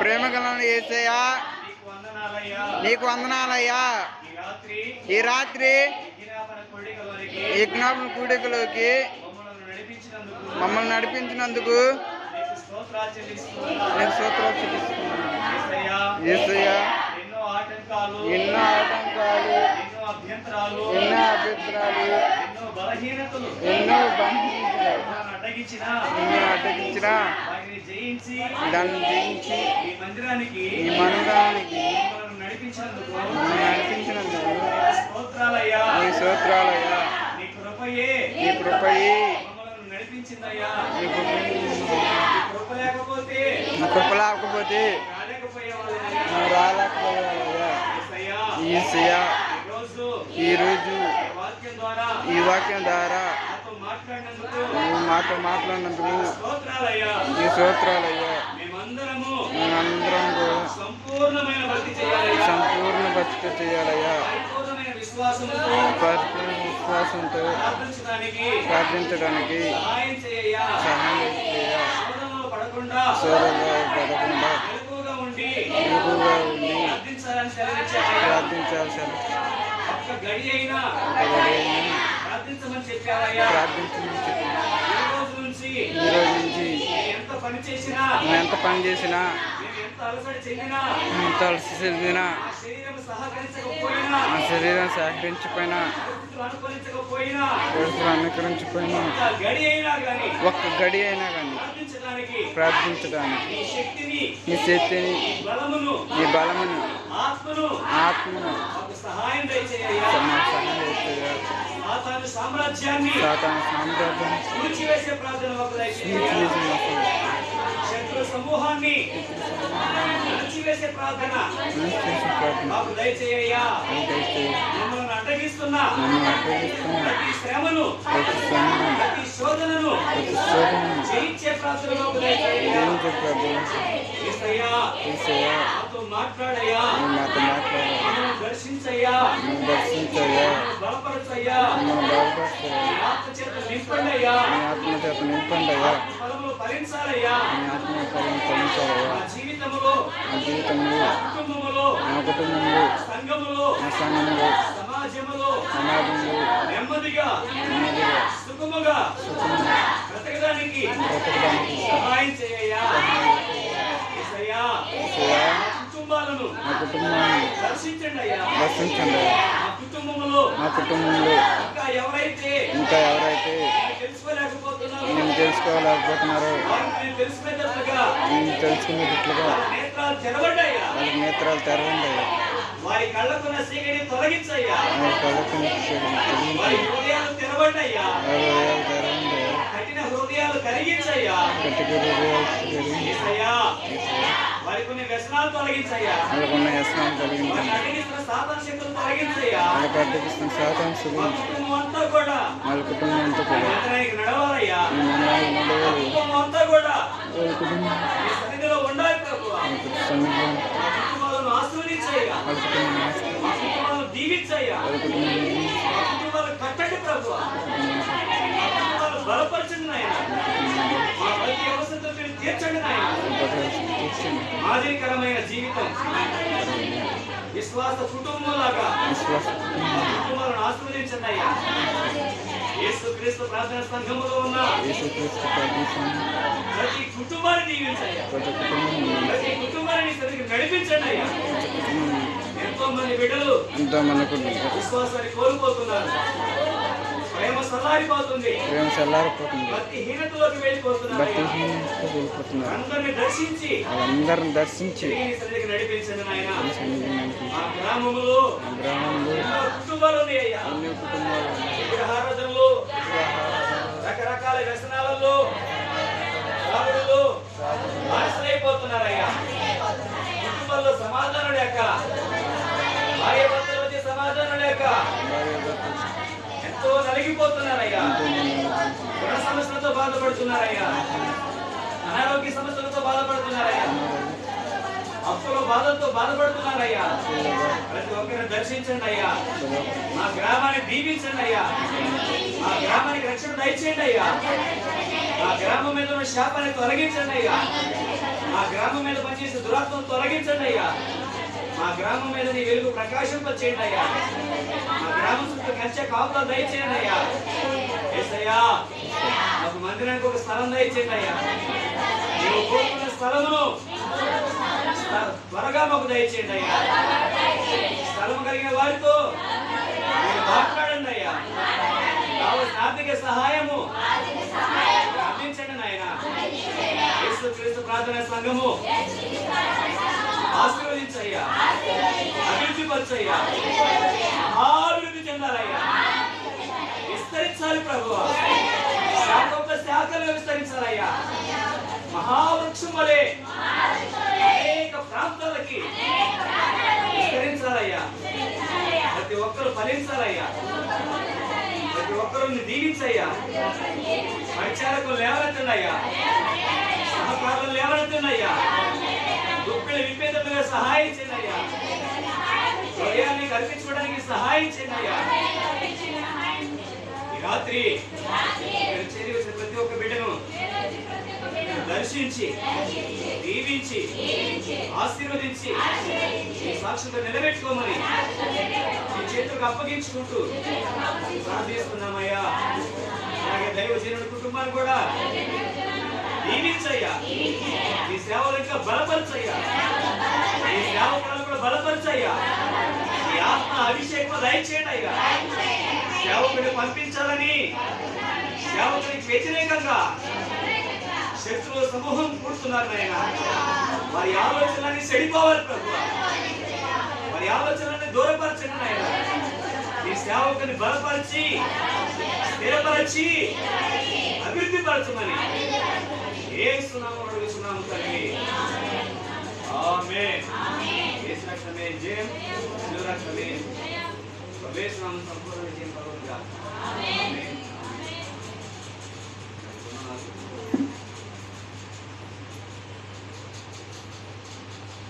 ప్రేమ గల ఏసయ్యా. నీకు వందనాలయ్యా. ఈ రాత్రి విజ్ఞాపన యజ్ఞాపన కూడికలోకి మమ్మల్ని నడిపించినందుకు నేను సూత్రాలు చూపిస్తున్నాను ఎన్నో ఆటంకాలు ఎన్నో ఆటంకాలు ఎన్నో అభ్యంతరాలు ఎన్నో అభ్యంతరాలు ఎన్నో బలహీనతలు ఎన్నో అడ్డగించిన జయించి దాన్ని జయించి ఈ మందిరానికి ఈ మందిరానికి మమ్మల్ని నడిపించినందుకు నడిపించినందుకు స్తోత్రాలయ్యా. నీ కృపయే. నీ కృపయి. మమ్మల్ని నడిపించిందయ్యా. నీ కృప నీ కృప లేకపోతే నీ కృప లేకపోతే రాలేకపోయేవాళ్ళయ్యా నువ్వు రాలేకపోయావయ్యా యేసయ్యా ఈసయ్యా ఈరోజు ఈరోజు ఈ వాక్యం ద్వారా ఈ మాట్లాడినందుకు మాతో మాట్లాడినందుకు స్తోత్రాలయ్యా సూత్రాలయ్యా. మేమందరము మేమందరం కూడా సంపూర్ణ భక్తి చేయాలయ్యా. పరిపూర్ణ విశ్వాసంతో ప్రార్థించడానికి సహాయం చేయ పడకుండా సోదరులు ఎక్కువగా ఉండి గడి అయినా ప్రార్థించమని చెప్పారయ్యా. ప్రార్థించమని పని చేసినా నువ్వు ఎంత పని చేసినా ఎంత అలసి చెందినా ఆ శరీరం సహకరించిపోయినా కోరికలు అనుకరించిపోయినా ఒక్క గడి అయినా కానీ ప్రార్థించడానికి నీ శక్తిని నీ బలమును ఆత్మను ఆత్మను సహాయం దయచేయ్యా సహాయం సాతాను సామ్రాజ్యాన్ని సాతాను సామ్రాజ్యం కూల్చివేసే ప్రార్థన దయచేయ్యా మాకు శత్రు సమూహాన్ని అణచివేసే ప్రార్థన మాకు దయచేయ్యా మమ్మల్ని అడ్డగిస్తున్న ప్రతి శ్రమను శోధనను జయించే ప్రార్థన మాకు దయచేయ్యా నాతో మాట్లాడయ్యా. నువ్వు నాతో మాట్లాడాలి దర్శించయ్యా బలపరచయ్యా. నింపండి అయ్యా నీ ఆత్మ చేత నింపండి అయ్యా నీ ఆత్మ ఫలం ఫలించాలయ్యా. దర్శించండి. మా కుటుంబంలో ఇంకా ఎవరైతే నేను తెలుసుకోలేకపోతున్నారో నేను తెలుసుకునేటట్లుగా వాళ్ళకి నేత్రాలు తెరవండి అయ్యా వారి కళ్ళకున్న తొలగించయ్యా. తెరవండి కఠిన హృదయాలు వారి కొన్ని వ్యసనాలు తొలగించయ్యా. వాళ్ళకున్న వ్యసనాలు అడ్డగిస్తున్న సాధన శక్తులు తొలగించయ్యా. వాళ్ళకి అడ్డగిస్తున్న సాతాంశలు మా కుటుంబం అంతా కూడా వాళ్ళ కుటుంబం అంతా కూడా నడవాలయ్యా. కుటుంబం అంతా కూడా వాళ్ళ కుటుంబం. సన్నిధిలో ఉండాలి కుటుంబాలను ఆశీర్వదించయ్యా. వాళ్ళ కుటుంబం దీవించయ్యా. వాళ్ళ కుటుంబం మా కుటుంబాలను కట్టండి ప్రభు. తీర్చండి మాదిరికరమైన జీవితం. విశ్వాస కుటుంబంలాగా కుటుంబాలను ఆశీర్వదించండి అయ్యా యేసు క్రీస్తు ప్రార్థన సంఘములో ఉన్న యేసుక్రీస్తు ప్రతి కుటుంబాన్ని దీవించయ్యా. ప్రతి కుటుంబం ప్రతి కుటుంబాన్ని సరిగ్గా నడిపించండి అయ్యా ఎంతో మంది బిడ్డలు విశ్వాసాన్ని కోల్పోతున్నారు. ప్రేమ చల్లారిపోతుంది భక్తి హీనతలోకి వెళ్ళిపోతున్నారు అందరిని దర్శించి. వాళ్ళందరిని దర్శించి. నడిపించండి నాయన. ఆ గ్రామంలో ఎన్నో కుటుంబాలు ఉన్నాయి అయ్యా. కుటుంబాలు. విగ్రహారాధనలు రకరకాల వ్యసనాలలో సాగుడులో బానిసలైపోతున్నారయ్యా కుటుంబాల్లో సమాధానం లేక ఎంతో నలిగిపోతున్నారయ్యా. సమస్యలతో బాధపడుతున్నారయ్యా. అనారోగ్య సమస్యలతో బాధపడుతున్నారయ్యా. అప్పుల బాధలతో బాధపడుతున్నారయ్యా. ప్రతి ఒక్కరిని దర్శించండి అయ్యా. మా గ్రామాన్ని దీవించండి అయ్యా. మా గ్రామానికి రక్షణ దయచేయండి అయ్యా. మా గ్రామం మీద ఉన్న శాపాన్ని తొలగించండి అయ్యా. మా గ్రామం మీద పనిచేసే దురాత్మను తొలగించండి అయ్యా. మా గ్రామం మీద నీ వెలుగు ప్రకాశింపచేయండి అయ్యా. మా గ్రామం చుట్టూ కంచె కాపులా దయచేయండి అయ్యా. ఏసయ్యా మాకు మందిరానికి ఒక స్థలం దయచేయండి అయ్యా. నీవు కోరుకున్న స్థలమును త్వరగా మాకు దయచేయండి అయ్యా. స్థలం కలిగిన వారితో మీరు మాట్లాడండి అయ్యా. కావలసిన ఆర్థిక సహాయము అందించండి నాయన. యేసు క్రీస్తు ప్రార్థన సంఘము. ఆశీర్వదించయ్యా. అభివృద్ధి పరచయ్యా మహాభివృద్ధి చెందాలయ్యా. విస్తరించాలి ప్రభు. శాఖ శాఖలు విస్తరించాలయ్యా. మహావృక్షం వలె అనేక ప్రాంతాలకి విస్తరించాలయ్యా. ప్రతి ఒక్కరు ఫలించాలయ్యా. ప్రతి ఒక్కరు దీవించయ్యా. పరిచారకులు లేవనెత్తండియ్యా సహకారులు లేవనెత్తండియ్యా దుఃఖులు విప్పేటట్టుగా సహాయం చేయండియ్యా హృదయాన్ని కల్పించుకోవడానికి సహాయం చేయండియ్యా ఈ రాత్రి ఇక్కడ చేరి వచ్చిన ప్రతి ఒక్క బిడ్డను దర్శించి దీవించి ఆశీర్వదించి ఈ సాక్షితో నిలబెట్టుకోమని ఈ చేతులకు అప్పగించుకుంటూ ప్రార్థిస్తున్నామయ్యా. అలాగే దైవజనుడి కుటుంబాన్ని కూడా దీవించయ్యా. ఈ సేవలు ఇంకా బలపరచయ్యా. ఈ సేవకులను కూడా బలపరచయ్యా. ఈ ఆత్మ అభిషేకం దయచేయండి. అయ్యా సేవకుడిని పంపించాలని. సేవకునికి వ్యతిరేకంగా శత్రువు సమూహం కూడుతున్నారు నాయన. వారి ఆలోచనలన్నీ చెడిపోవాలి ప్రభు. వారి ఆలోచనలన్నీ దూరపరచండి నాయన. ఈ సేవకుని బలపరిచి స్థిరపరిచి అభివృద్ధి పరచమని. ఏ సునామం అడుగుతున్నాము తల్లి. ఆమె రక్షమే జయం శివరక్షమే. ప్రవేశనామం సంపూర్ణ విజయం పర్వగా